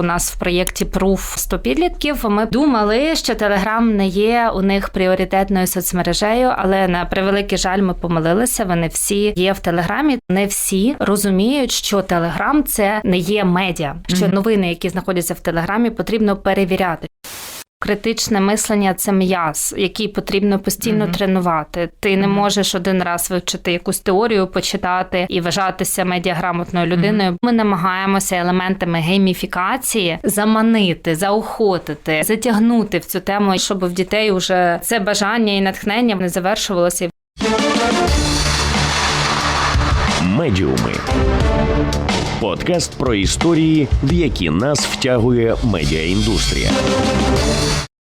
У нас в проєкті Proof 100 підлітків. Ми думали, що Телеграм не є у них пріоритетною соцмережею, але на превеликий жаль, ми помилилися. Вони всі є в Телеграмі. Не всі розуміють, що Телеграм це не є медіа, що новини, які знаходяться в Телеграмі, потрібно перевіряти. Критичне мислення це м'яз, який потрібно постійно Мгм. тренувати. Ти не Мгм. можеш один раз вивчити якусь теорію, почитати і вважатися медіаграмотною людиною. Ми намагаємося елементами гейміфікації заманити, заохотити, затягнути в цю тему, щоб в дітей уже це бажання і натхнення не завершувалося. Медіуми. Подкаст про історії, в які нас втягує медіаіндустрія.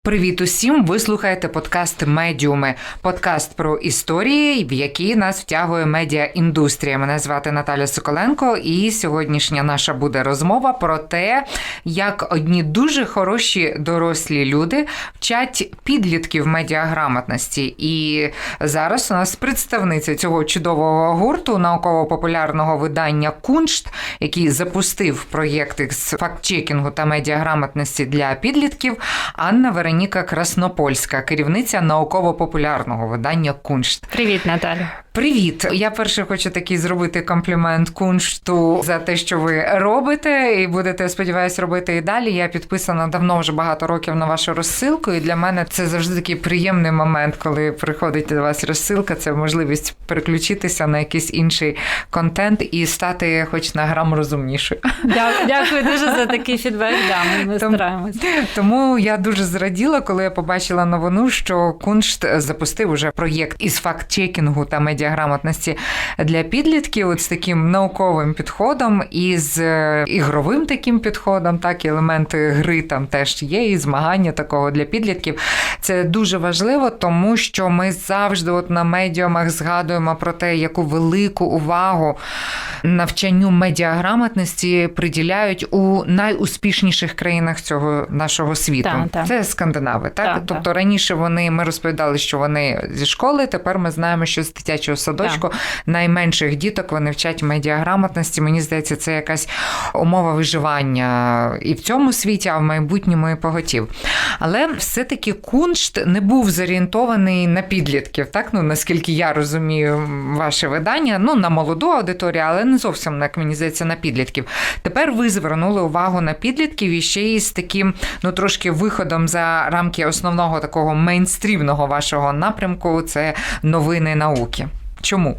Привіт усім! Ви слухаєте подкаст Медіуми, подкаст про історії, в які нас втягує медіаіндустрія. Мене звати Наталя Соколенко, і сьогоднішня наша буде розмова про те, як одні дуже хороші дорослі люди вчать підлітків медіаграмотності. І зараз у нас представниця цього чудового гурту науково-популярного видання Куншт, який запустив проєкти з фактчекінгу та медіаграмотності для підлітків. Анна Вероніка Краснопольська, керівниця науково-популярного видання Куншт. Привіт, Наталя. Привіт! Я перше хочу такий зробити комплімент куншту за те, що ви робите, і будете, сподіваюсь, робити і далі. Я підписана давно вже багато років на вашу розсилку, і для мене це завжди такий приємний момент, коли приходить до вас розсилка. Це можливість переключитися на якийсь інший контент і стати, хоч на грам розумнішою. Дя- Дякую дуже за такий фідбек. Да, ми, ми Тому- Тому я дуже зраділа, коли я побачила новину, що Куншт запустив уже проєкт із факт-чекінгу та медіаграмотності для підлітків от з таким науковим підходом, і з е, ігровим таким підходом, так і елементи гри там теж є, і змагання такого для підлітків. Це дуже важливо, тому що ми завжди от на медіумах згадуємо про те, яку велику увагу навчанню медіаграмотності приділяють у найуспішніших країнах цього нашого світу. Так, так. Це скандинави. Так, Так, тобто раніше вони ми розповідали, що вони зі школи. Тепер ми знаємо, що з дитячого садочку найменших діток вони вчать медіаграмотності. Мені здається, це якась умова виживання і в цьому світі, а в майбутньому і поготів. Але все-таки куншт не був зорієнтований на підлітків, так ну наскільки я розумію ваше видання, ну на молоду аудиторію, але не зовсім як мені здається на підлітків. Тепер ви звернули увагу на підлітків і ще й з таким, ну трошки виходом за рамки основного такого мейнстрімного вашого напрямку. Це новини науки. Чому?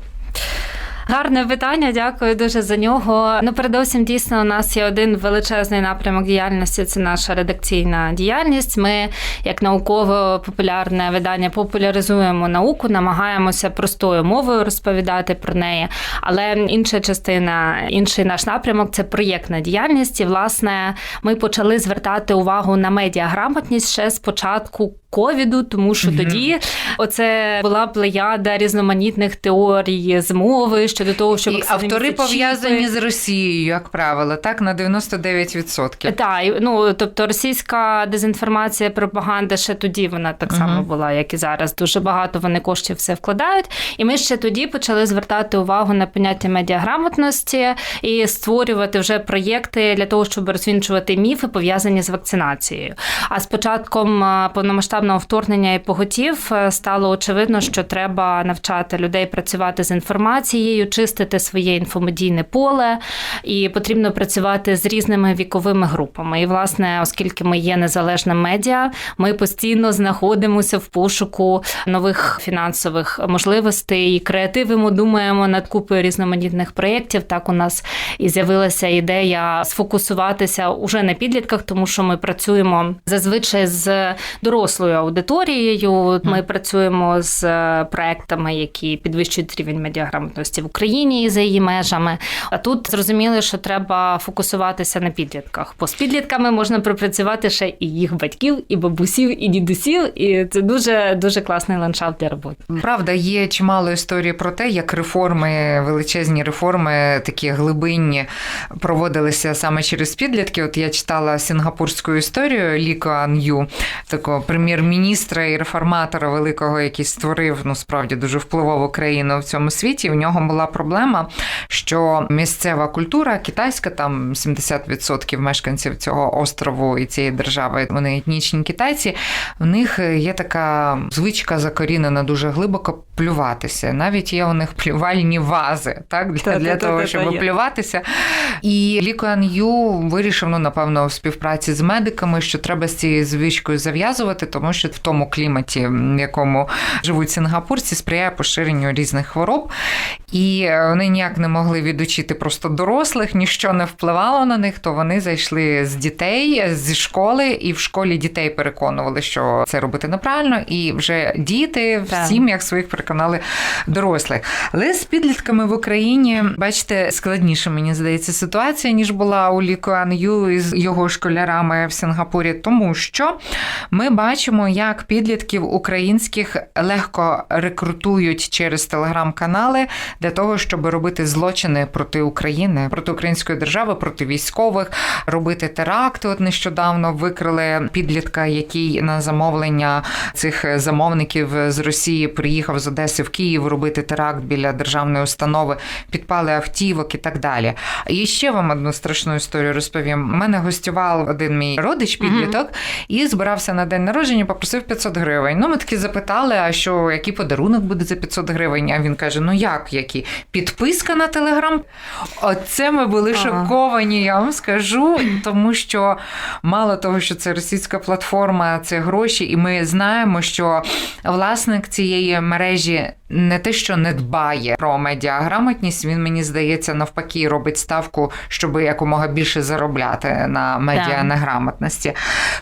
Гарне питання, дякую дуже за нього. Ну, передовсім дійсно у нас є один величезний напрямок діяльності. Це наша редакційна діяльність. Ми, як науково-популярне видання, популяризуємо науку, намагаємося простою мовою розповідати про неї. Але інша частина, інший наш напрямок це проєктна діяльність. І власне ми почали звертати увагу на медіаграмотність ще з початку. Ковіду, тому що Мгм. тоді оце була плеяда різноманітних теорій змови щодо того, що І автори пов'язані з Росією, як правило, так на 99%. Так, ну тобто російська дезінформація, пропаганда ще тоді вона так само Мгм. була, як і зараз. Дуже багато вони коштів все вкладають. І ми ще тоді почали звертати увагу на поняття медіаграмотності і створювати вже проєкти для того, щоб розвінчувати міфи, пов'язані з вакцинацією. А з початком а, повномасштабного вторгнення і поготів е, стало очевидно, що треба навчати людей працювати з інформацією, чистити своє інфомедійне поле, і потрібно працювати з різними віковими групами. І, власне, оскільки ми є незалежним медіа, ми постійно знаходимося в пошуку нових фінансових можливостей і креативимо, думаємо над купою різноманітних проєктів. Так у нас і з'явилася ідея сфокусуватися уже на підлітках, тому що ми працюємо зазвичай з дорослою аудиторією. Ми працюємо з е, проектами, які підвищують рівень медіаграмотності в Україні і за її межами. А тут зрозуміли, що треба фокусуватися на підлітках. Бо з підлітками можна пропрацювати ще і їх батьків, і бабусів, і дідусів, і це дуже дуже класний ландшафт для роботи. Правда, є чимало історії про те, як реформи, величезні реформи, такі глибинні, проводилися саме через підлітки. От я читала сінгапурську історію Лі Куан Ю, такого прем'єр-міністра і реформатора великого, який створив ну справді дуже впливову країну в цьому світі. В нього була проблема, що місцева культура китайська, там 70% мешканців цього острову і цієї держави, вони етнічні китайці. В них є така звичка закорінена дуже глибоко плюватися. Навіть є у них плювальні вази, так для, Та-та-та-та-та того, щоб є. плюватися. І Лі Куан Ю вирішив, ну напевно, в співпраці з медиками, що треба з цією звичкою зав'язувати, тому що в тому кліматі, в якому живуть сингапурці, сприяє поширенню різних хвороб. І е, вони ніяк не могли відучити просто дорослих, ніщо не впливало на них. То вони зайшли з дітей зі школи, і в школі дітей переконували, що це робити неправильно, і вже діти в Так. сім'ях своїх переконали дорослих. Але з підлітками в Україні, бачите, складніше, мені здається, ситуація, ніж була у Лі Куан Ю із його школярами в Сингапурі, тому що ми бачимо, як підлітків українських легко рекрутують через телеграм-канали для того, щоб робити злочини проти України, проти української держави, проти військових, робити теракти. От нещодавно викрили підлітка, який на замовлення цих замовників з Росії приїхав з Одеси в Київ робити теракт біля державної установи, підпали автівок і так далі. І ще вам одну страшну історію розповім. У мене гостював один мій родич, підліток, і збирався на день народження, попросив 500 гривень. Ну, ми таки запитали, а що, який подарунок буде за 500 гривень? А він каже: Ну як, які? Підписка на телеграм? Оце ми були Ага. шоковані, я вам скажу, тому що мало того, що це російська платформа, це гроші, і ми знаємо, що власник цієї мережі не те, що не дбає про медіаграмотність, він мені здається навпаки робить ставку, щоб якомога більше заробляти на медіанеграмотності.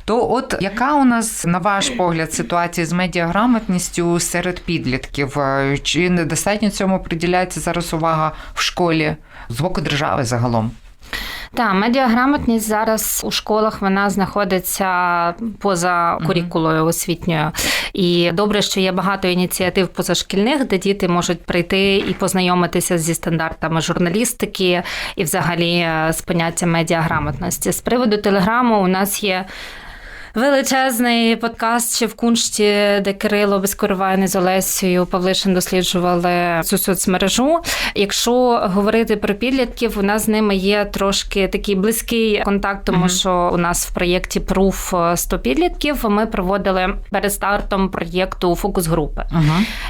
То, от яка у нас, на ваш погляд, ситуація з медіаграмотністю серед підлітків? Е, Чи недостатньо цьому приділяється зараз увага в школі з боку держави загалом? Так, медіаграмотність зараз у школах вона знаходиться поза курікулою освітньою. І добре, що є багато ініціатив позашкільних, де діти можуть прийти і познайомитися зі стандартами журналістики і взагалі е, з поняттям медіаграмотності. З приводу телеграму у нас є. Величезний подкаст ще в куншті, де Кирило Безкоровайний з Олесею Павлишин досліджували цю соцмережу. Якщо говорити про підлітків, у нас з ними є трошки такий близький контакт, тому Мгм. що у нас в проєкті Proof 100 підлітків ми проводили перед стартом проєкту фокус групи. Угу.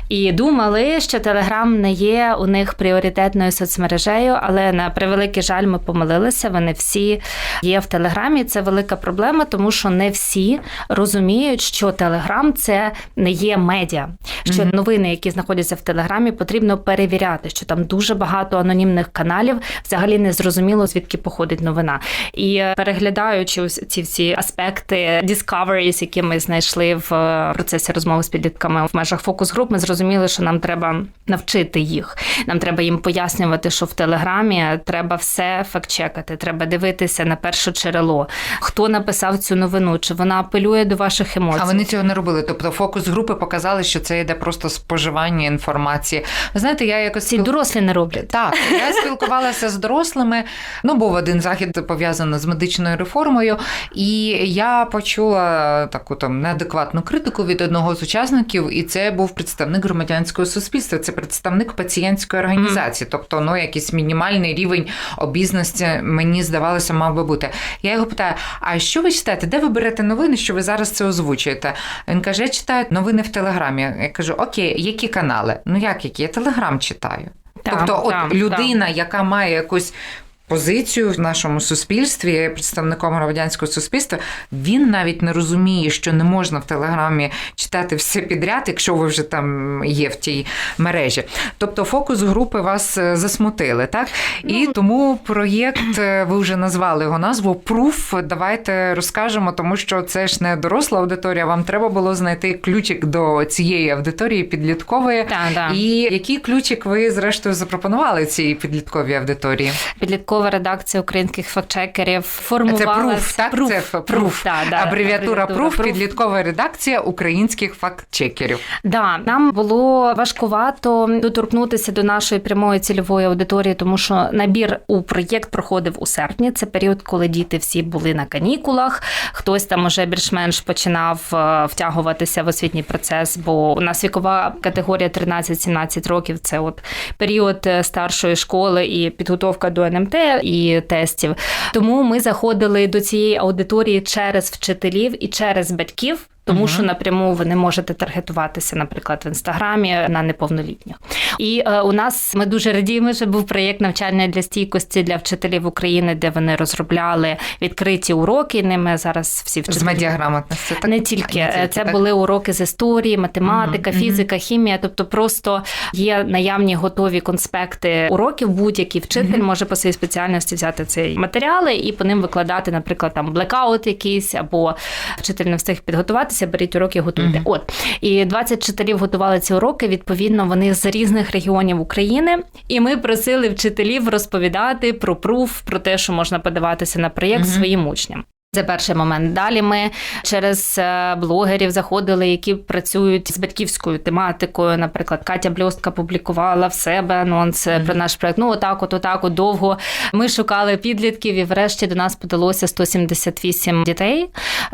І думали, що Телеграм не є у них пріоритетною соцмережею, але на превеликий жаль, ми помилилися. Вони всі є в Телеграмі. Це велика проблема, тому що не всі розуміють, що Телеграм це не є медіа. Що Мгм. новини, які знаходяться в Телеграмі, потрібно перевіряти, що там дуже багато анонімних каналів, взагалі не зрозуміло, звідки походить новина. І е, переглядаючи ось ці всі аспекти discoveries, які ми знайшли в е, процесі розмови з підлітками в межах фокус груп, ми зрозуміли, що нам треба навчити їх. Нам треба їм пояснювати, що в телеграмі треба все фактчекати, треба дивитися на перше джерело. Хто написав цю новину? Чи вона апелює до ваших емоцій? А вони цього не робили. Тобто фокус групи показали, що це йде просто споживання інформації. Ви знаєте, я якось ці дорослі не роблять. Так, я спілкувалася з дорослими. Ну, був один захід пов'язаний з медичною реформою, і я почула таку там неадекватну критику від одного з учасників, і це був представник громадянського суспільства, це представник пацієнтської організації. Тобто, ну якийсь мінімальний рівень обізнаності, мені здавалося, мав би бути. Я його питаю: а що ви читаєте? Де ви берете новини, що ви зараз це озвучуєте? Він каже: я читаю новини в Телеграмі. Я кажу, окей, які канали? Ну як які? Я телеграм читаю. Там, тобто, от там, людина, яка має якусь позицію в нашому суспільстві, представником громадянського суспільства, він навіть не розуміє, що не можна в телеграмі читати все підряд, якщо ви вже там є в тій мережі. Тобто, фокус групи вас е, засмутили, так? І тому проєкт, е, ви вже назвали його назву Пруф. Давайте розкажемо, тому що це ж не доросла аудиторія. Вам треба було знайти ключик до цієї аудиторії підліткової. Так, так. І який ключик ви зрештою запропонували цій підлітковій аудиторії? Підліткова підліткова редакція українських фактчекерів формувала Це пруф, так? Пруф, Це пруф. да, да, Абревіатура пруф, «Пруф». підліткова редакція українських фактчекерів. Да, нам було важкувато доторкнутися до нашої прямої цільової аудиторії, тому що набір у проєкт проходив у серпні. Це період, коли діти всі були на канікулах. Хтось там уже більш-менш починав е, втягуватися в освітній процес, бо у нас вікова категорія 13-17 років. Це от період е, старшої школи і підготовка до НМТ і тестів. Тому ми заходили до цієї аудиторії через вчителів і через батьків. Тому Мгм. що напряму ви не можете таргетуватися, наприклад, в інстаграмі на неповнолітніх. І е, у нас ми дуже радіємо, що був проєкт навчання для стійкості для вчителів України, де вони розробляли відкриті уроки. Ними зараз всі З медіаграмотності. Так? не тільки Не Е, це так? були уроки з історії, математика, Мгм, фізика, хімія. Тобто, просто є наявні готові конспекти уроків. Будь-який вчитель Мгм. може по своїй спеціальності взяти ці матеріали і по ним викладати, наприклад, там блекаут якийсь, або вчитель не встиг підготуватися. Беріть уроки, готуйте. Мгм. От і 20 вчителів готували ці уроки. Відповідно, вони з різних регіонів України. І ми просили вчителів розповідати про пруф, про те, що можна подаватися на проєкт Мгм. своїм учням. Це перший момент. Далі ми через е, блогерів заходили, які працюють з батьківською тематикою. Наприклад, Катя Бльостка публікувала в себе анонс е, про наш проект. Ну, отак, от, отак, от довго. Ми шукали підлітків, і врешті до нас подалося 178 дітей,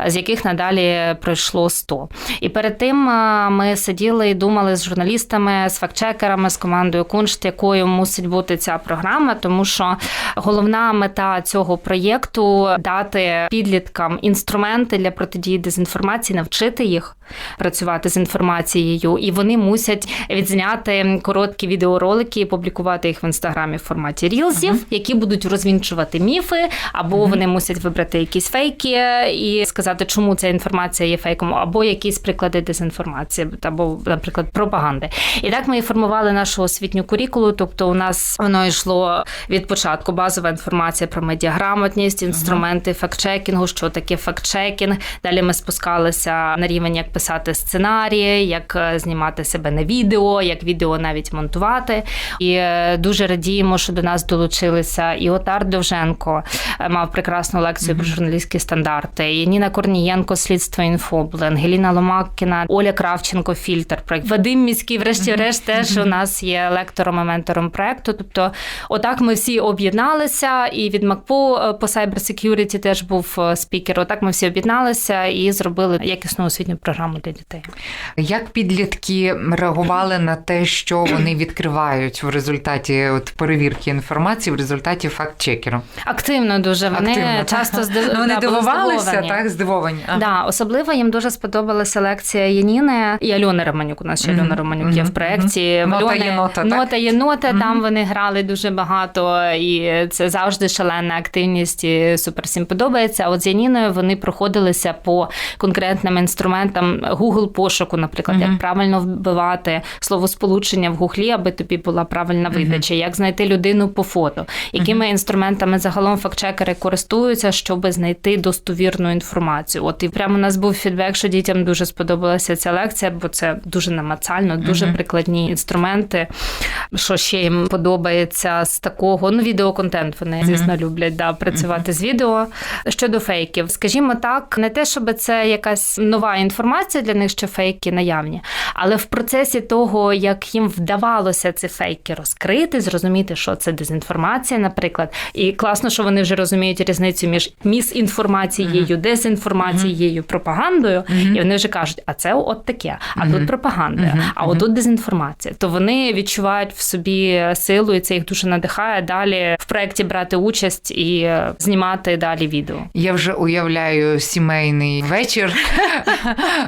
з яких надалі пройшло 100. І перед тим е, ми сиділи і думали з журналістами, з фактчекерами, з командою Куншт, якою мусить бути ця програма, тому що головна мета цього проєкту дати підліткам інструменти для протидії дезінформації, навчити їх працювати з інформацією, і вони мусять відзняти короткі відеоролики і публікувати їх в інстаграмі в форматі рілзів, які будуть розвінчувати міфи, або вони мусять вибрати якісь фейки і сказати, чому ця інформація є фейком, або якісь приклади дезінформації, або, наприклад, пропаганди. І так ми і формували нашу освітню курікулу. Тобто, у нас воно йшло від початку базова інформація про медіаграмотність, інструменти фактчекінгу, що таке фактчекінг. Далі ми спускалися на рівень, як писати сценарії, як е, знімати себе на відео, як відео навіть монтувати. І е, дуже радіємо, що до нас долучилися і Отар Довженко е, мав прекрасну лекцію про журналістські стандарти. І Ніна Корнієнко, слідство інфо, Ангеліна Ломаккіна, Оля Кравченко, фільтр. Проект Вадим міський, врешті-решт, теж у нас є лектором і ментором проекту. Тобто, отак ми всі об'єдналися, і від МакПо по Cyber Security теж був спікер. Отак ми всі об'єдналися і зробили якісну освітню програму для дітей. Як підлітки реагували на те, що вони відкривають в результаті от перевірки інформації, в результаті фактчекеру? Активно дуже вони Активно, часто здив... Ну, вони да, дивувалися, здивовані. так, здивовані. Да, особливо їм дуже сподобалася лекція Яніни і Альони Романюк. У нас ще Мгм, Альона Романюк є мгм, в проєкті. Нота Альони- нота, так? нота є нота. Мгм. Там вони грали дуже багато, і це завжди шалена активність. і Супер всім подобається. А от з Яніною вони проходилися по конкретним інструментам Google пошуку, наприклад, Мгм. як правильно вбивати словосполучення в гуглі, аби тобі була правильна видача, як знайти людину по фото, якими інструментами загалом фактчекери користуються, щоб знайти достовірну інформацію. От і прямо у нас був фідбек, що дітям дуже сподобалася ця лекція, бо це дуже намацально, дуже Мгм. прикладні інструменти. Що ще їм подобається з такого? Ну, відеоконтент вони, звісно, люблять да, працювати з відео. Щодо фейків, скажімо так, не те, щоб це якась нова інформація для них, що фейки наявні, але в процесі того, як їм вдавалося ці фейки розкрити, зрозуміти, що це дезінформація, наприклад, і класно, що вони вже розуміють різницю між місінформацією, дезінформацією, пропагандою, і вони вже кажуть, а це от таке, а тут пропаганда, а отут дезінформація. То вони відчувають в собі силу, і це їх дуже надихає далі в проєкті брати участь і е, знімати далі відео. Я вже уявляю сімейний вечір,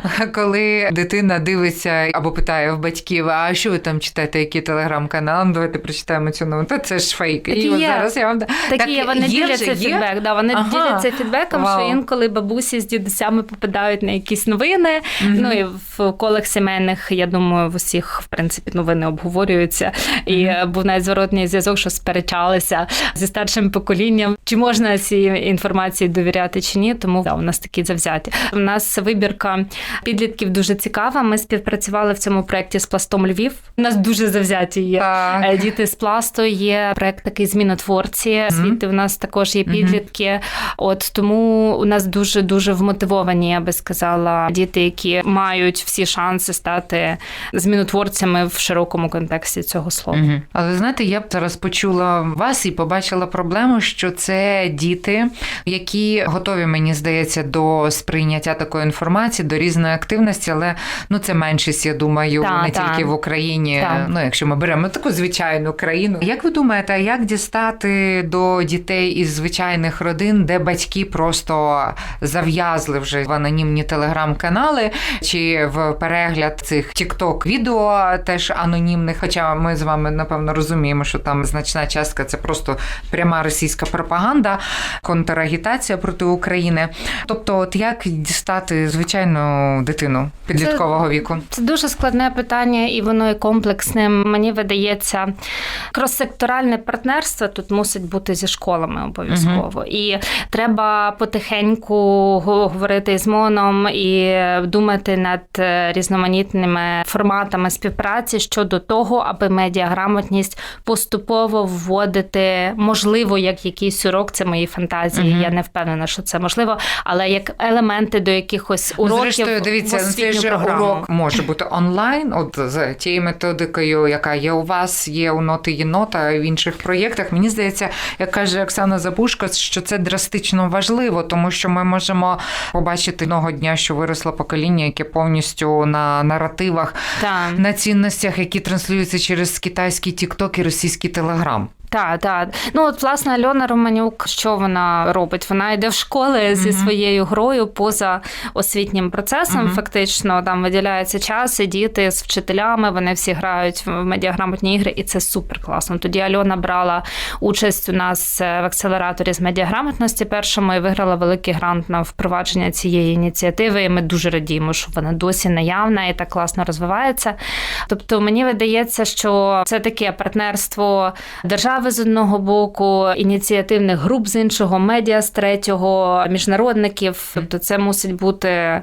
коли дитина дивиться або питає в батьків: а що ви там читаєте, який телеграм-канал? Ну, Давайте прочитаємо цю новину. Та це ж фейк. Так і і от є. зараз я вам Такі Так, є, вони є діляться вже, фідбек. Да, вони Ага. діляться фідбеком, Вау. що інколи бабусі з дідусями попадають на якісь новини. Ну і в колах сімейних, я думаю, в усіх в принципі новини обговорюються. І е, був навіть зворотній зв'язок, що сперечалися зі старшим поколінням, чи можна цій інформації довіряти чи ні. Тому да, у нас такі завзяті. У нас вибірка підлітків дуже цікава. Ми співпрацювали в цьому проєкті з пластом Львів. У нас дуже завзяті є. Так. Е, Діти з пласту є проект такий змінотворці. Світи у нас також є підлітки. От тому у нас дуже дуже вмотивовані, я би сказала, діти, які мають всі шанси стати змінотворцями в широкому контексті цього слова. Мгм. Але знаєте, я б зараз почула вас і побачила проблему, що це діти, які готові, мені здається, до сприйняття такої інформації, до різної активності, але ну це меншість, я думаю, Та, не та. тільки в Україні. Та. Ну, якщо ми беремо таку звичайну країну. Як ви думаєте, як дістати до дітей із звичайних родин, де батьки просто зав'язли вже в анонімні телеграм-канали чи в перегляд цих тікток відео теж анонімних? Хоча ми з вами напевно розуміємо, що там значна частка це просто пряма російська пропаганда, контрагітація проти України. Тобто, от як дістати звичайну дитину підліткового віку? Це дуже складне питання, і воно є комплексним. Мені видається, кроссекторальне партнерство тут мусить бути зі школами обов'язково. І треба потихеньку го- говорити з МОНом і думати над е, різноманітними форматами співпраці щодо того, аби медіаграмотність поступово вводити, можливо, як якийсь урок, це мої фантазії. Я не впевнена, що це можливо, але як елементи до якихось уроків. Зрештою, дивіться, в ну, цей же програму. урок може бути онлайн. От з тією методикою, яка є у вас, є у ноти єнота в інших проєктах. Мені здається, як каже Оксана Забушко, що це драстично важливо, тому що ми можемо побачити одного дня, що виросло покоління, яке повністю на наративах, Так. на цінностях, які транслюються через китайський TikTok і російський Телеграм. Так, так. Ну от власне Альона Романюк, що вона робить? Вона йде в школи зі своєю грою поза освітнім процесом. Фактично там виділяється час, і діти з вчителями, вони всі грають в медіаграмотні ігри, і це супер класно. Тоді Альона брала участь у нас е, в акселераторі з медіаграмотності першому і виграла великий грант на впровадження цієї ініціативи. І ми дуже радіємо, що вона досі наявна і так класно розвивається. Тобто мені видається, що це таке партнерство держави з одного боку, ініціативних груп з іншого, медіа з третього, міжнародників. Тобто, це мусить бути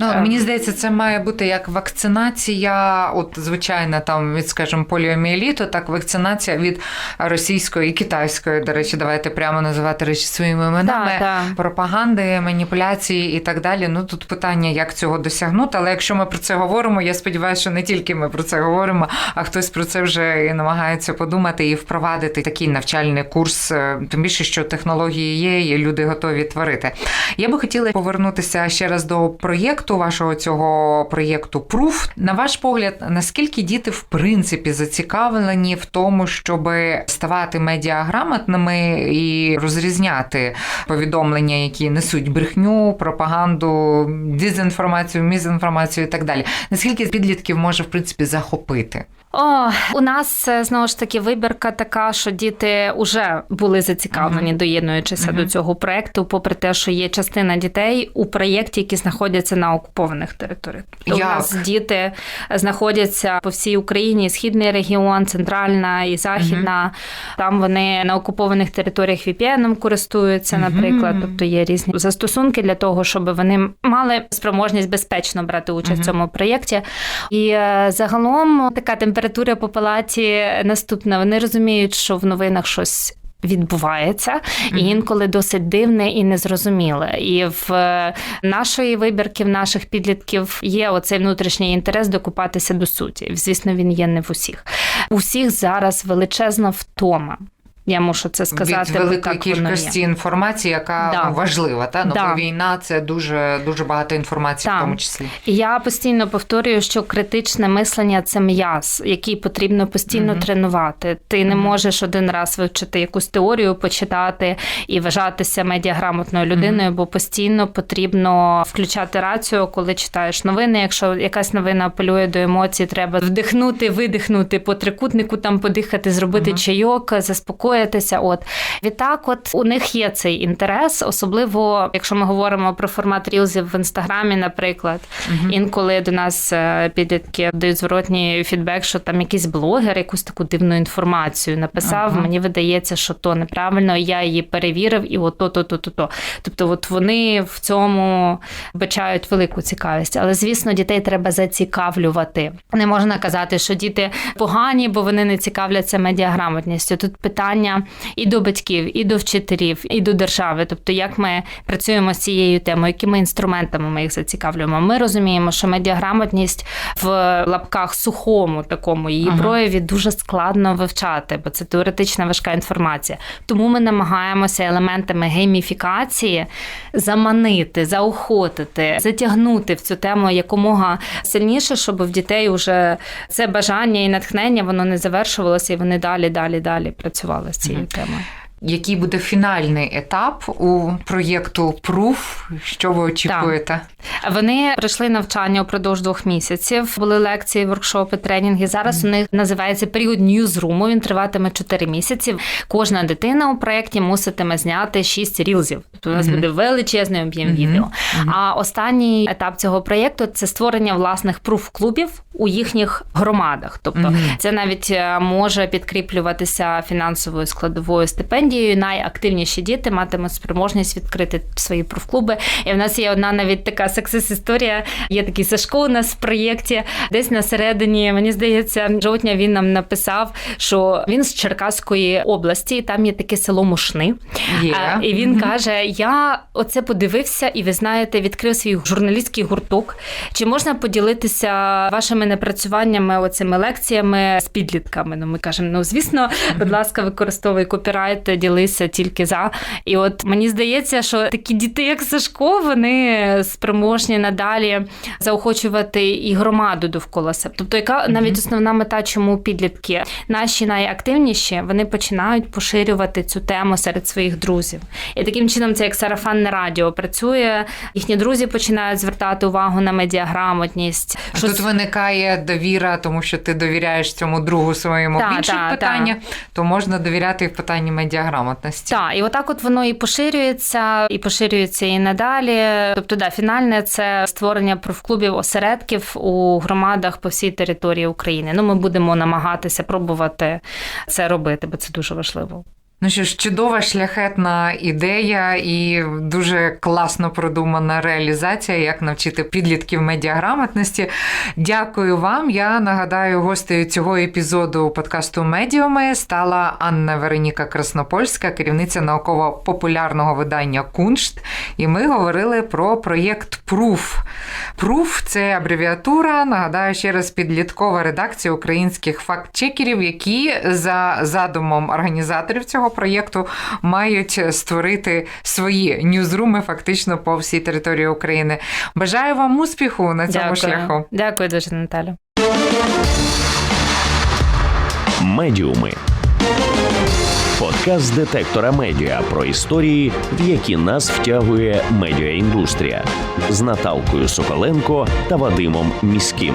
Ну, Е. мені здається, це має бути як вакцинація, от звичайна там від, скажімо, поліоміеліту, так вакцинація від російської і китайської, до речі, давайте прямо називати речі своїми іменами, Да, да. пропагаги, маніпуляції і так далі. Ну тут питання, як цього досягнути. Але якщо ми про це говоримо, я сподіваюся, що не тільки ми про це говоримо, а хтось про це вже і намагається подумати і впровадити такий навчальний курс, е, тим більше, що технології є, і люди готові творити. Я би хотіла повернутися ще раз до проєкту вашого цього проєкту Proof. На ваш погляд, наскільки діти в принципі зацікавлені в тому, щоб ставати медіаграмотними і розрізняти повідомлення, які несуть брехню, пропаганду, дезінформацію, мізінформацію і так далі. Наскільки підлітків може в принципі захопити? О, у нас е, знову ж таки вибірка така, що діти вже були зацікавлені, доєднуючися до цього проекту, попри те, що є частина дітей у проєкті, які знаходяться на окупованих територіях. Тобто Як? У нас діти знаходяться по всій Україні, східний регіон, центральна і західна. Там вони на окупованих територіях VPN користуються, наприклад. Тобто є різні застосунки для того, щоб вони мали спроможність безпечно брати участь в цьому проєкті. І е, загалом така температура по палаті наступна. Вони розуміють, що в новинах щось. Відбувається і інколи досить дивне і незрозуміле. І в е, нашої вибірки, в наших підлітків є оцей внутрішній інтерес докупатися до суті. Звісно, він є не в усіх. У всіх зараз величезна втома. Я мушу це сказати. від великої так воно є. кількості інформації, яка Да. ну, важлива. Та? Ну, Да. війна це дуже дуже багато інформації, в тому числі. І я постійно повторюю, що критичне мислення це м'яз, який потрібно постійно тренувати. Ти не можеш один раз вивчити якусь теорію, почитати і вважатися медіаграмотною людиною, бо постійно потрібно включати рацію, коли читаєш новини. Якщо якась новина апелює до емоцій, треба вдихнути, видихнути по трикутнику, там подихати, зробити чайок, заспокоїти. Заспокоїтися. От відтак, от у них є цей інтерес, особливо якщо ми говоримо про формат рілзів в інстаграмі, наприклад. Інколи до нас е, підлітки дають зворотній фідбек, що там якийсь блогер якусь таку дивну інформацію написав. Ага. Мені видається, що то неправильно. Я її перевірив, і от то, то, то, то, то. Тобто, от вони в цьому бачають велику цікавість. Але звісно, дітей треба зацікавлювати. Не можна казати, що діти погані, бо вони не цікавляться медіаграмотністю. Тут питання і до батьків, і до вчителів, і до держави. Тобто, як ми працюємо з цією темою, якими інструментами ми їх зацікавлюємо. Ми розуміємо, що медіаграмотність в лапках сухому такому її Ага. прояві дуже складно вивчати, бо це теоретична важка інформація. Тому ми намагаємося елементами гейміфікації заманити, заохотити, затягнути в цю тему якомога сильніше, щоб в дітей вже це бажання і натхнення воно не завершувалося, і вони далі, далі, далі працювали з цією темою. Який буде фінальний етап у проєкту Proof? Що ви очікуєте? Вони пройшли навчання упродовж двох місяців. Були лекції, воркшопи, тренінги. Зараз у них називається період ньюзруму. Він триватиме 4 місяці. Кожна дитина у проєкті муситиме зняти 6 рілзів. Тобто у нас буде величезний об'єм Мгм. відео. Мгм. А останній етап цього проєкту це створення власних пруф-клубів у їхніх громадах. Тобто Мгм. це навіть е, може підкріплюватися фінансовою складовою стипендією. Найактивніші діти матимуть спроможність відкрити свої профклуби. І в нас є одна навіть така сексис-історія. Є такий Сашко у нас в проєкті. Десь на середині, мені здається, жовтня він нам написав, що він з Черкаської області, і там є таке село Мушни. Є. І він каже: Я оце подивився, і ви знаєте, відкрив свій журналістський гурток. Чи можна поділитися вашими напрацюваннями, оцими лекціями з підлітками? Ну, ми кажемо, ну звісно, будь ласка, використовуй копірайт, ділися тільки за. І от мені здається, що такі діти, як Сашко, вони спроможні надалі заохочувати і громаду довкола себе. Тобто, яка навіть основна мета, чому підлітки наші найактивніші, вони починають поширювати цю тему серед своїх друзів. І таким чином це як сарафанне радіо працює. Їхні друзі починають звертати увагу на медіаграмотність. А Що Тут виникає довіра, тому що ти довіряєш цьому другу своєму Та, в інших та, питаннях, то можна довіряти і в питанні медіаграмотності. Так, і отак от воно і поширюється, і поширюється і надалі. Тобто, да, фінальне це створення профклубів осередків у громадах по всій території України. Ну, ми будемо намагатися пробувати це робити, бо це дуже важливо. Ну що ж, чудова шляхетна ідея і дуже класно продумана реалізація, як навчити підлітків медіаграмотності. Дякую вам. Я нагадаю, гостею цього епізоду подкасту Медіуми стала Анна Вероніка Краснопольська, керівниця науково-популярного видання Куншт. І ми говорили про проєкт Пруф. Пруф це абревіатура. Нагадаю ще раз підліткова редакція українських факт-чекерів, які за задумом організаторів цього проєкту мають створити свої ньюзруми фактично по всій території України. Бажаю вам успіху на цьому шляху. Дякую дуже, Наталю. Медіуми. Подкаст детектора медіа про історії, в які нас втягує медіаіндустрія з Наталкою Соколенко та Вадимом Міським.